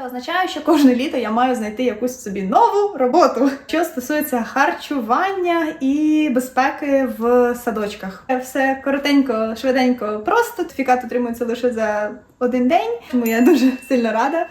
Це означає, що кожне літо я маю знайти якусь собі нову роботу, що стосується харчування і безпеки в садочках. Все коротенько, швиденько, просто сертифікат отримується лише за один день, тому я дуже сильно рада.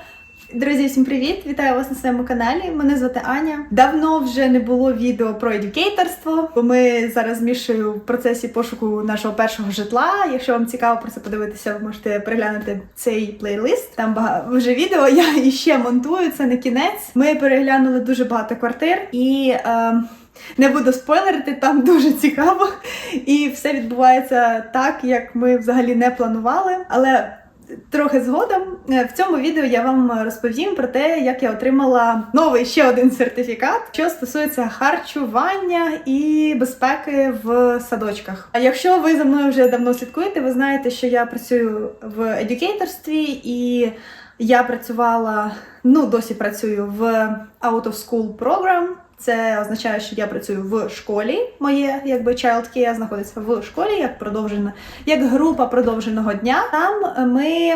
Друзі, всім привіт! Вітаю вас на своєму каналі. Мене звати Аня. Давно вже не було відео про едюкейторство, бо ми зараз Мішою в процесі пошуку нашого першого житла. Якщо вам цікаво про це подивитися, ви можете переглянути цей плейлист. Там багато вже відео. Я іще монтую. Це не кінець. Ми переглянули дуже багато квартир і. Е, не буду спойлерити, там дуже цікаво, і все відбувається так, як ми взагалі не планували. Але Трохи згодом е, в цьому відео я вам розповім про те, як я отримала новий ще один сертифікат, що стосується харчування і безпеки в садочках. А якщо ви за мною вже давно слідкуєте, ви знаєте, що я працюю в едюкейторстві і я працювала, ну досі працюю в Out of School Program. Це означає, що я працюю в школі. Моє якби child care знаходиться в школі як продовжена, як група продовженого дня. Там ми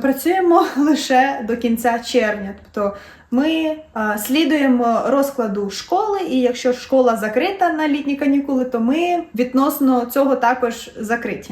працюємо лише до кінця червня. Тобто ми а, слідуємо розкладу школи, і якщо школа закрита на літні канікули, то ми відносно цього також закриті.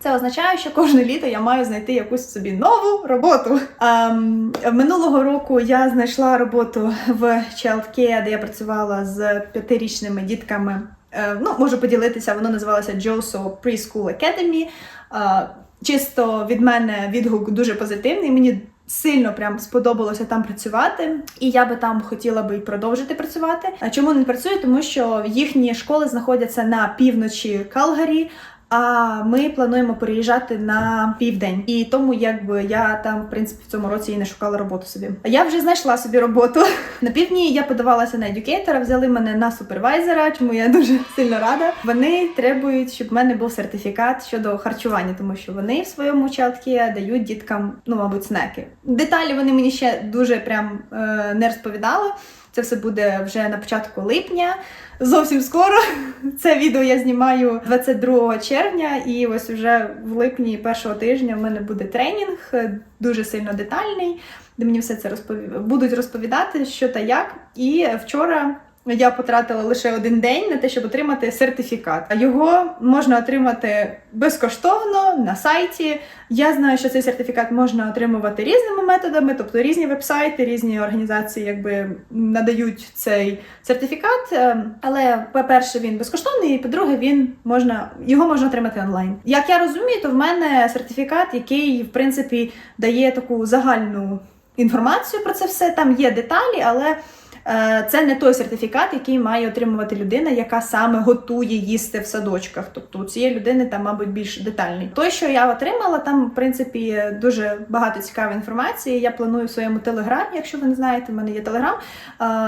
Це означає, що кожне літо я маю знайти якусь собі нову роботу. Ем, минулого року я знайшла роботу в Child Care, де я працювала з п'ятирічними дітками. Е, ну, можу поділитися, воно називалося Joso Preschool Academy. Е, чисто від мене відгук дуже позитивний. Мені Сильно прям сподобалося там працювати, і я би там хотіла би й продовжити працювати. А чому не працюю? Тому що їхні школи знаходяться на півночі Калгарі. А ми плануємо переїжджати на південь, і тому якби я там, в принципі, в цьому році і не шукала роботу собі. Я вже знайшла собі роботу на півдні. Я подавалася на едюкейтора, взяли мене на супервайзера, чому я дуже сильно рада. Вони требують, щоб в мене був сертифікат щодо харчування, тому що вони в своєму чаткі дають діткам, ну мабуть, снеки. Деталі вони мені ще дуже прям е, не розповідали. Це все буде вже на початку липня. Зовсім скоро. Це відео я знімаю 22 червня, і ось вже в липні першого тижня в мене буде тренінг, дуже сильно детальний, де мені все це розпові... будуть розповідати, що та як. І вчора. Я потратила лише один день на те, щоб отримати сертифікат. Його можна отримати безкоштовно на сайті. Я знаю, що цей сертифікат можна отримувати різними методами, тобто різні вебсайти, різні організації якби надають цей сертифікат. Е, Але по-перше, він безкоштовний, і по-друге, він можна його можна отримати онлайн. Як я розумію, то в мене сертифікат, який в принципі дає таку загальну інформацію про це все. Там є деталі, але. Е, це не той сертифікат, який має отримувати людина, яка саме готує їсти в садочках. Тобто у цієї людини там, мабуть, більш детальний. Той, що я отримала, там в принципі дуже багато цікавої інформації. Я планую в своєму телеграмі, якщо ви не знаєте, в мене є телеграм. Е,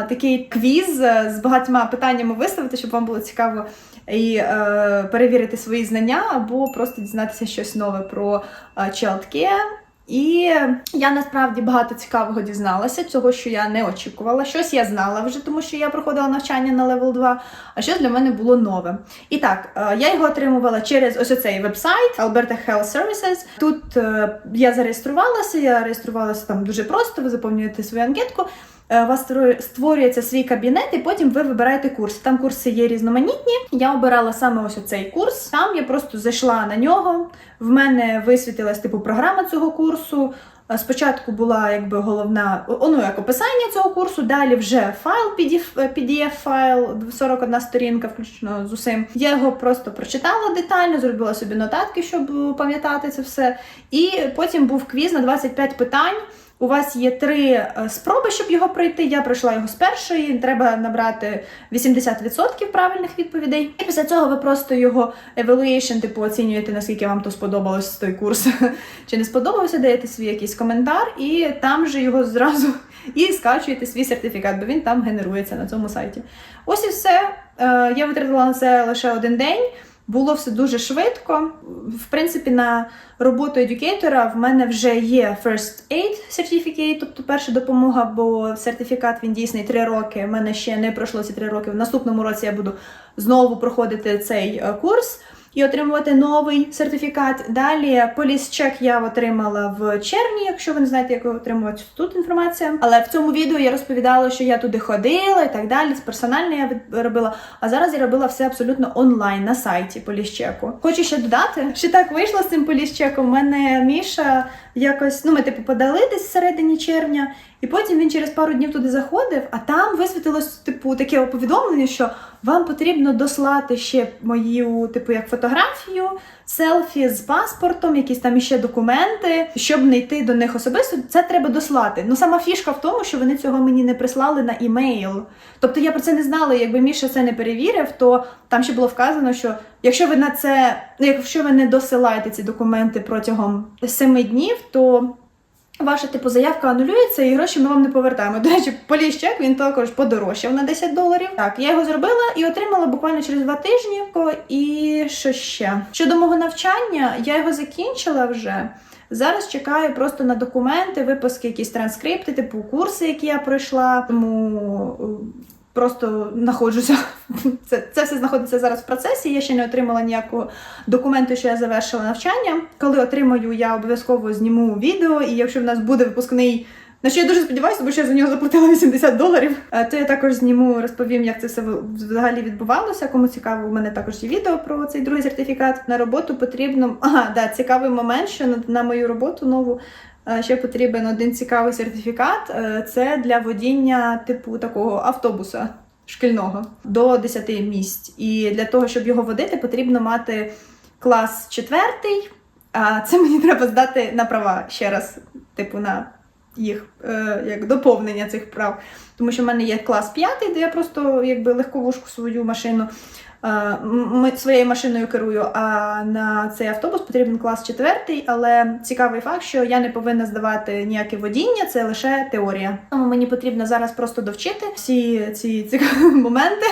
такий квіз з багатьма питаннями виставити, щоб вам було цікаво. І е, перевірити свої знання або просто дізнатися щось нове про е, child care. І я насправді багато цікавого дізналася, цього, що я не очікувала. Щось я знала вже, тому що я проходила навчання на левел 2, а щось для мене було нове. І так, е, я його отримувала через ось оцей вебсайт Alberta Health Services. Тут е, я зареєструвалася, я реєструвалася там дуже просто, ви заповнюєте свою анкетку. Е, у вас створюється свій кабінет, і потім ви вибираєте курс. Там курси є різноманітні. Я обирала саме ось цей курс. Там я просто зайшла на нього. В мене висвітилась типу програма цього курсу. Е, Спочатку була якби головна ну, як описання цього курсу, далі вже файл, pdf файл 41 сторінка, включно з усім. Я його просто прочитала детально, зробила собі нотатки, щоб пам'ятати це все. І потім був квіз на 25 питань. У вас є три е, спроби, щоб його пройти. Я пройшла його з першої. Треба набрати 80% правильних відповідей. І після цього ви просто його evaluation, типу оцінюєте, наскільки вам то сподобалось той курс, чи не сподобався, даєте свій якийсь коментар, і там же його зразу і скачуєте свій сертифікат, бо він там генерується на цьому сайті. Ось і все. Е, я витратила на це лише один день. Було все дуже швидко. В принципі, на роботу едюкейтора в мене вже є First Aid Certificate, тобто перша допомога, бо сертифікат він дійсний 3 роки. У мене ще не пройшло ці 3 роки. В наступному році я буду знову проходити цей е, курс. І отримувати новий сертифікат. Далі поліс-чек я отримала в червні, якщо ви не знаєте, як отримувати тут інформація. Але в цьому відео я розповідала, що я туди ходила і так далі. Персонально я робила. А зараз я робила все абсолютно онлайн на сайті поліс-чеку. Хочу ще додати, що так вийшло з цим поліс-чеком. У мене Міша якось, ну ми типу подали десь всередині червня, і потім він через пару днів туди заходив, а там висвітилось типу таке повідомлення, що вам потрібно дослати ще мою, типу, як фотографію, селфі з паспортом, якісь там іще документи, щоб не йти до них особисто. Це треба дослати. Ну сама фішка в тому, що вони цього мені не прислали на імейл. Тобто я про це не знала. Якби Міша це не перевірив, то там ще було вказано, що якщо ви на це, ну якщо ви не досилаєте ці документи протягом семи днів, то Ваша типу заявка анулюється і гроші ми вам не повертаємо. До речі, поліщек він також подорожчав на 10 доларів. Так, я його зробила і отримала буквально через два тижні. І що ще? Щодо мого навчання, я його закінчила вже. Зараз чекаю просто на документи, випуски, якісь транскрипти, типу курси, які я пройшла. Тому е, просто знаходжуся. Це, це все знаходиться зараз в процесі. Я ще не отримала ніякого документу, що я завершила навчання. Коли отримаю, я обов'язково зніму відео, і якщо в нас буде випускний. На що я дуже сподіваюся, бо що я за нього заплатила 80 доларів. Е, То я також зніму, розповім, як це все взагалі відбувалося. Кому цікаво, у мене також є відео про цей другий сертифікат. На роботу потрібно. Ага, да, цікавий момент, що на, на мою роботу нову ще потрібен один цікавий сертифікат. Е, Це для водіння типу такого автобуса шкільного до 10 місць. І для того, щоб його водити, потрібно мати клас четвертий. А це мені треба здати на права ще раз, типу, на їх е, як доповнення цих прав. Тому що в мене є клас п'ятий, де я просто якби легковушку свою машину е, своєю машиною керую. А на цей автобус потрібен клас четвертий. Але цікавий факт, що я не повинна здавати ніяке водіння, це лише теорія. Тому мені потрібно зараз просто довчити всі ці цікаві моменти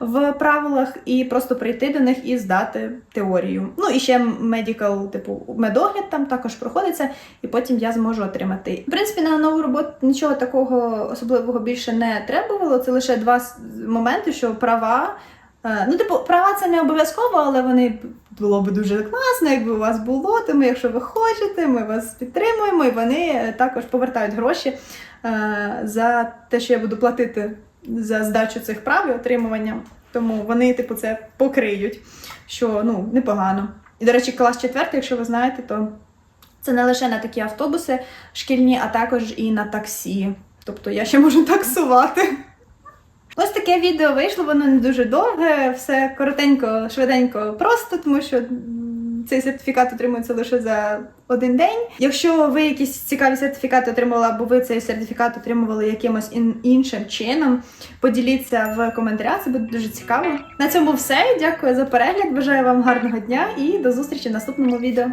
в правилах і просто прийти до них і здати теорію. Ну і ще медикал, типу медогляд там також проходиться, і потім я зможу отримати. В принципі, на нову роботу нічого такого особливого більше не требувало. Це лише два моменти, що права. е, Ну, типу, права це не обов'язково, але вони було б дуже класно, якби у вас було. Тому, якщо ви хочете, ми вас підтримуємо, і вони також повертають гроші е, за те, що я буду платити за здачу цих прав і отримування. Тому вони, типу, це покриють, що ну непогано. І, до речі, клас четвертий, якщо ви знаєте, то це не лише на такі автобуси шкільні, а також і на таксі. Тобто я ще можу таксувати. Ось таке відео вийшло, воно не дуже довге, все коротенько, швиденько, просто, тому що цей сертифікат отримується лише за один день. Якщо ви якісь цікаві сертифікати отримали, або ви цей сертифікат отримували якимось ін- іншим чином, поділіться в коментарях, це буде дуже цікаво. На цьому все. Дякую за перегляд. Бажаю вам гарного дня і до зустрічі в наступному відео.